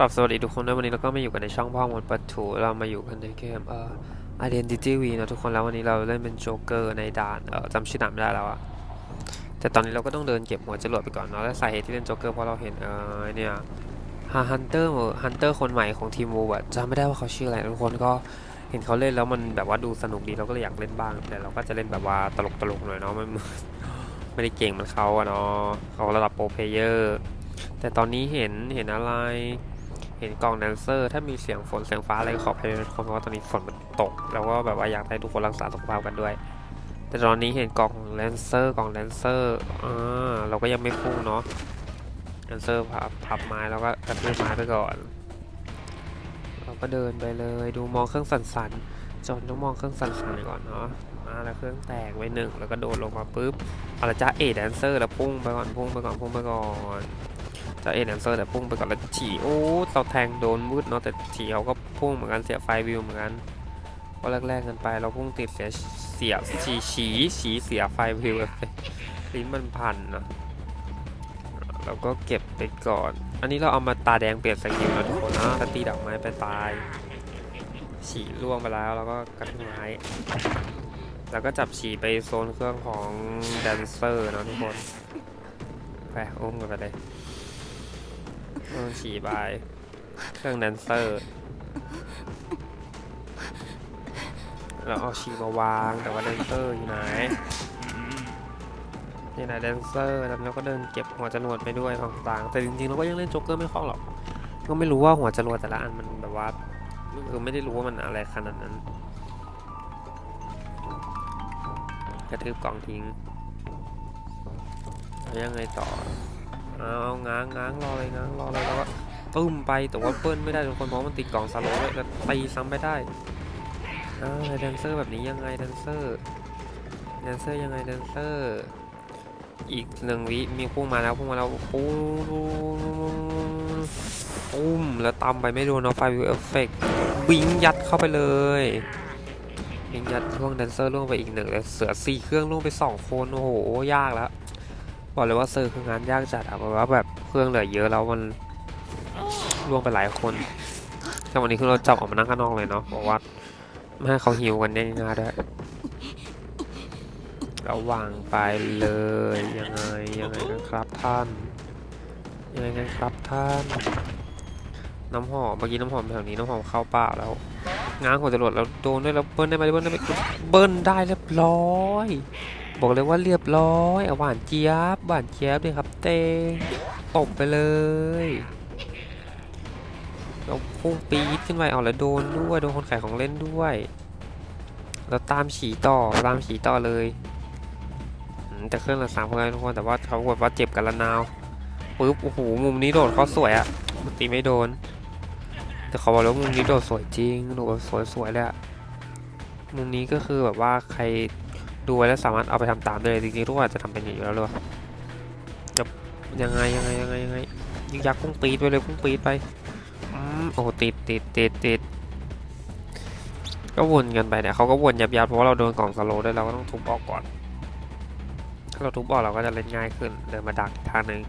กลับสวัสดีทุกคนด้วยวันนี้เราก็มาอยู่กันในช่องพ่อมดปัทูเรามาอยู่กันในเกมเอ่อ Identity V นะทุกคนแล้ววันนี้เราเล่นเป็นโจ๊กเกอร์ในด่านเอ่อจำชื่อด่านไม่ได้แล้วอะแต่ตอนนี้เราก็ต้องเดินเก็บหัวจรวดไปก่อนเนาะและสาเหตุที่เล่นโจ๊กเกอร์เพราะเราเห็นเอ่อเนี่ยฮาฮันเตอร์ฮันเตอร์คนใหม่ของทีมวูอะจำไม่ได้ว่าเขาชื่ออะไรทุกคนก็เห็นเขาเล่นแล้วมันแบบว่าดูสนุกดีเราก็เลยอยากเล่นบ้างแต่เราก็จะเล่นแบบว่าตลกๆหน่อยเนาะไมันไม่ได้เก่งเหมือนเขาอะเนาะเขาระดับโปรเพเยอร์แต่ตอนนี้เห็นเห็นอะไร เห็นกองแดนเซอร์ ถ้ามีเสียงฝนเสียงฟ้าอะไรขออภัยด้วยทุกคนเพราะว่าตอนนี้ฝนมันตก แล้วก็แบบว่าอยากให้ทุกคนรักษาสุขภาพกันด้วย แต่ตอนนี้เห็นกองแดนเซอร์กองแดนเซอร์อ่าเราก็ยังไม่พุ่งเนาะแดนเซอร์พับพับไม้แล้วก็กระทืบไม้ไปก่อน เราก็เดินไปเลยดูมองเครื่องสั่นๆจนต้องมองเครื่องสั่นๆก่อนเนาะอ่าแล้วเครื่องแตกไว้หนึ่งแล้วก็โดดลงมาปุ๊บเอาละจ้าเอแดนเซอร์แล้วพุ่งไปก่อนพุ่งไปก่อนพุ่งไปก่อน จ้าเอแดนเซอร์แต่พุ่งไปก่อนแล้วฉีโอ้เราแทงโดนมืดเนาะแต่ฉีเขาก็พุ่งเหมือนกันเสียไฟวิวเหมือนกันก็แรกๆกันไปเราพุ่งติดเสียเสียฉีฉีฉีเสียไฟวิวเลยลิ้นมันพันนะเราก็เก็บไปก่อน อันนี้เราเอามาตาแดงเปลี่ยนสกิลแล้วทุกคนนะถ้าตีดอกไม้ไปตายฉีล่วงไปแล้วแล้วก็กระทืบไม้แล้วก็จับฉีไปโซนเครื่องของแดนเซอร์เนาะทุกคนไปอุ้มกันไปเลย ฉี่บาย เครื่องแดนเซอร์ เราเอาฉี่มาวางแต่ว่าแดนเซอร์อยู่ไหนนี่นะแดนเซอร์แล้วเราก็เดินเก็บหัวจรวดไปด้วยต่างๆ แต่จริงๆเราก็ยังเล่นโจ๊กเกอร์ไม่คล่องหรอก ก็ไม่รู้ว่าหัวจรวดแต่ละอันมันแบบว่าคือไม่ได้รู้ว่ามันอะไรขนาดนั้น กระทืบกล่องทิ้ง แล้วยังไงต่อ เอาง้างง้างรอเลยง้างรอเลยแล้วก็ตุ้มไปแต่ว่าเปิ้ลไม่ได้ทุกคนเพราะมันติดกล่องสโลว์ด้วยแล้วตีซ้ำไปได้อ่าแดนเซอร์แบบนี้ยังไงแดนเซอร์แดนเซอร์ยังไงแดนเซอร์อีกหนึ่งวิมีพุ่งมาแล้วพุ่งมาแล้วปุ้มปุ้มแล้วตำไปไม่โดนเนาไฟวิวเอฟเฟกบิงยัดเข้าไปเลยบิงยัดช่วงแดนเซอร์ล่วงไปอีกหนึ่งแล้วเสือสี่เครื่องล่วงไปสองคนโอ้โหยากแล้ว บอกเลยว่าเซอร์คืองานยากจัดอะเพราะว่าแบบเครื่องเหลือเยอะแล้วมันล่วงไปหลายคนแต่วันนี้คือเราจับออกมานั่งข้างนอกเลยเนาะบอกว่าไม่ให้เขาหิวกันง่ายๆด้วยราวางไปเลยยังไงยังไงกันครับท่านยังไงกันครับท่าน น้ำหอมเมื่อกี้น้ำหอมแถวนี้น้ำหอมเข้าป่าแล้วง้างหัวจรวดแล้วโดนด้วยแล้วเบิ้ลได้ไหมเบิ้ลได้ไหมเบิ้ลได้เรียบร้อย บอกเลยว่าเรียบร้อยอาหวานเจี๊ยบหวานเจี๊ยบเลยครับเต้งตบไปเลยเราพุ่งปี๊ดขึ้นไปเอาแล้วโดนด้วยโดนคนขายของเล่นด้วยแล้วตามฉีต่อตามฉีต่อเลยแต่เครื่องละสามคนทุกคนแต่ว่าเขาบอกว่าเจ็บกันละนาวปึ๊บโอ้โหมุมนี้โดดเขาสวยอะตีไม่โดน แต่เขาบอกแล้วามุมนี้โดดสวยจริงโดดสวยสวยๆเลยอะมุมนี้ก็คือแบบว่าใคร ดูไว้แล้วสามารถเอาไปทำตามได้เลยจริงๆทุกคนอาจจะทำเป็นอย่างนี้อยู่แล้วหรือเปล่าจะยังไงยังไงยังไงยังไงยิงยักษ์พุ่งปีดไปเลยพุ่งปีดไปอืมโอ้ติดติดติดติดก็วนกันไปเนี่ยเขาก็วนยับยับเพราะเราโดนกล่องสโลด้วยเราก็ต้องทุบออกก่อน ถ้าเราทุบออกเราก็จะเล่นง่ายขึ้นเดินมาดักอีกทางหนึ่ง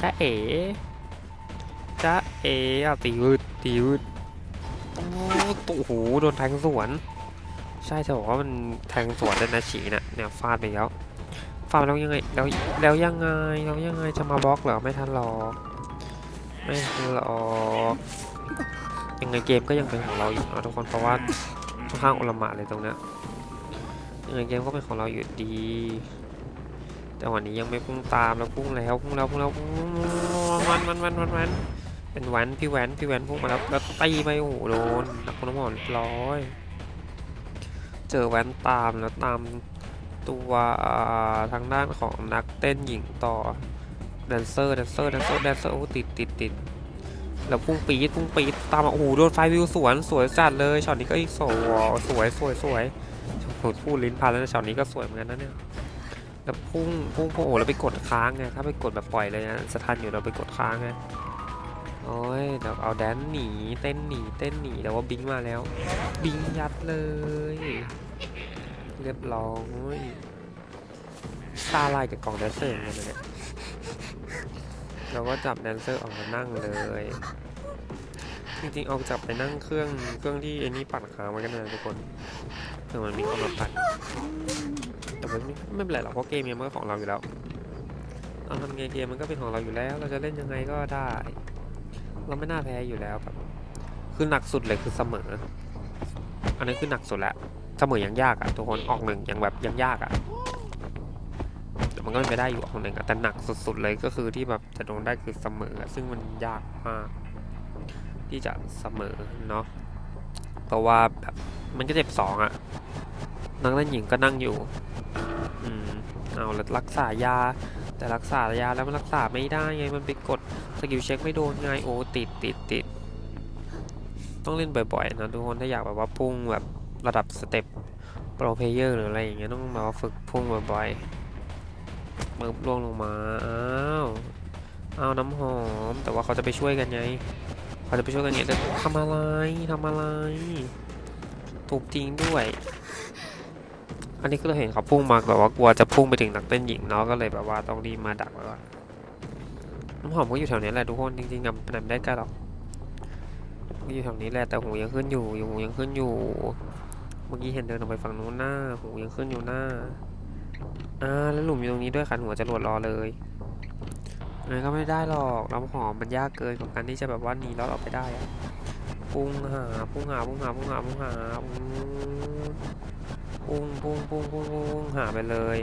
จ้าเอ๋จ้าเอ๋เอาตีวืดตีวืดโอ้โหโดนแทงสวน ใช่จะบอกว่ามันแทงสวนได้นะฉีน่ะเนี่ยฟาดไปแล้วฟาดไปแล้วยังไงแล้วแล้วยังไงแล้วยังไงจะมาบล็อกเหรอไม่ทันหรอกไม่ทันหรอกยังไงเกมก็ยังเป็นของเราอยู่นะทุกคนเพราะว่าค่อนข้างอลหม่านเลยตรงเนี้ยยังไงเกมก็เป็นของเราอยู่ดี แต่วันนี้ยังไม่พุ่งตามแล้วพุ่งแล้วพุ่งแล้วพุ่งแล้วมันมันมันมันมันเป็นแวนพี่แวนพี่แวนพุ่งมาแล้วแล้วตีไปโอ้โหโดนนักคนน้ำหมอนเรียบร้อย เจอแว้นตามแล้วตามตัวทางด้านของนักเต้นหญิงต่อแดนเซอร์แดนเซอร์แดนเซอร์แดนเซอร์โอ้ติดติดติดแล้วพุ่งปีดพุ่งปีดตามโอ้โหโดนไฟวิวสวนสวยจัดเลยช็อตนี้ก็อีกสวยสวยสวยสวยโอ้โหพูดลิ้นพันแล้วนช็อตนี้ก็สวยเหมือนกันนะเนี่ยแล้วพุ่งพุ่งพุ่งโอ้โหแล้วไปกดค้างไงถ้าไปกดแบบปล่อยเลยนะสะทันอยู่เราไปกดค้างไง โอ้ยเดี๋ยวเอาแดนหนีเต้นหนีเต้นหนีแต่ว่าบิงมาแล้ว บิงยัดเลย เรียบร้อยตาลายกับกล่องแดนเซอร์เหมือนกันเนี่ยเราก็จับแดนเซอร์ออกมานั่งเลย จริงๆเอาจับไปนั่งเครื่องเครื่องที่ไอ้นี่ปั่นค้างไว้กันนะทุกคนเผื่อมันมีคนมาปั่นแต่มันไม่ไม่เป็นไรหรอกเพราะเกมเนี่ยมันก็ของเราอยู่แล้วเราทำไงเกมมันก็เป็นของเราอยู่แล้ว เราจะเล่นยังไงก็ได้ เราไม่น่าแพ้อยู่แล้วแบบคือหนักสุดเลยคือเสมอ อันนั้คือหนักสุดแล้วเสมอยังยากอะทุกคนออกหนึ่งยังแบบยังยากอะแต่มันก็เป็นได้อยู่ออกหนึ่งอะแต่หนักสุดๆเลยก็คือที่แบบจะโดนได้คือเสมอ ซึ่งมันยากมากที่จะเสมอเนาะเพราะว่าแบบมันก็เจ็บสองอะนักเล่นหญิงก็นั่งอยู่ อืมเอาแล้วรักษายา แต่รักษายาแล้วมันรักษาไม่ได้ไงมันไปกดสกิลเช็คไม่โดนไงโอ้ติดติดติดต้องเล่นบ่อยๆนะทุกคนถ้าอยากแบบว่าพุ่งแบบระดับสเต็ปโปรเพเยอร์หรืออะไรอย่างเงี้ยต้องแบบว่าฝึกพุ่งบ่อยๆมือล่วงลงมาอ้าวอ้าวน้ำหอม แต่ว่าเขาจะไปช่วยกันไงเขาจะไปช่วยกันเนี่ยแต่ทำอะไรทำอะไรถูกจริงด้วย อันนี้ก็เราเห็นเขาพุ่งมาแบบว่ากลัวจะพุ่งไปถึงนักเต้นหญิงเนาะก็เลยแบบว่าต้องรีบมาดักไว้ก่อนน้ำหอมก็อยู่แถวนี้แหละทุกคนจริงๆอะไปไหนไม่ได้กล้หรอกก็อยู่แถวนี้แหละแต่หูยังขึ้นอยู่อยู่หูยังขึ้นอยู่ เมื่อกี้เห็นเดินออกไปฝั่งนู้นหน้าหูยังขึ้นอยู่หน้าอ่าแล้วหลุมอยู่ตรงนี้ด้วยขันหัวจะหลวดรอเลยไงก็ไม่ได้หรอกน้ำหอมมันยากเกินกับการที่จะแบบว่าหนีรอดออกไปได้อะพุ่งหาพุ่งหาพุ่งหาพุ่งหาพุ่งหา พุ่งพุ่งพุ่งพุ่งพุ่งพุ่งหาไปเลย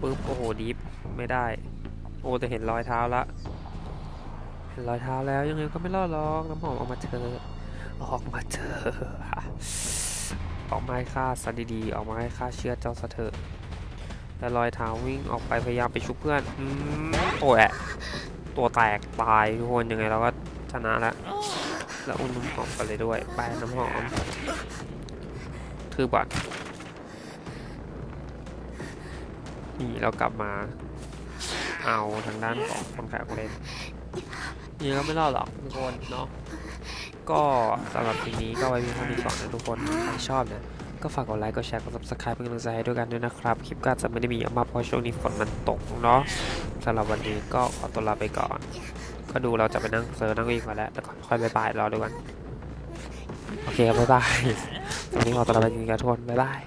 ปึ๊บโอ้โหดิฟไม่ได้ โอ้แต่เห็นรอยเท้าละเห็นรอยเท้าแล้วยังไงก็ไม่รอดหรอกน้ำหอมออกมาเถอะออกมาเถอะออกมาให้ข้าซะดีๆออกมาให้ข้าเชื่อเจ้าซะเถอะแล้วรอยเท้าวิ่งออกไปพยายามไปชุบเพื่อนอืมโอ้ยตัวแตกตายทุกคนยังไงเราก็ชนะล้วแล้วอุ่นน้ำหอมกันเลยด้วยไปน้ำหอมถือบัตร นี่เรากลับมาเอาทางด้านของคนขายของเล่นนี่ก็ไม่รอดหรอกทุกคนเนาะก็สำหรับคลิปนี้ก็ไว้เพียงเท่านี้ก่อนนะทุกคนใครชอบเนี่ยก็ฝากกดไลค์กดแชร์กด subscribe เป็นกำลังใจให้ด้วยกันด้วยนะครับ คลิปก็จะไม่ได้มีเยอะมากเพราะช่วงนี้ฝนมันตกเนาะสำหรับวันนี้ก็ขอตัวลาไปก่อน ก็ดูเราจะไปนั่งเซิร์ฟนั่งวิ่งมาแล้วแล้วก็ค่อยบายบายรอดูกัน โอเคครับบ๊ายบายตอนนี้ขอตัวลาไปจริงๆครับทุกคนบ๊ายบาย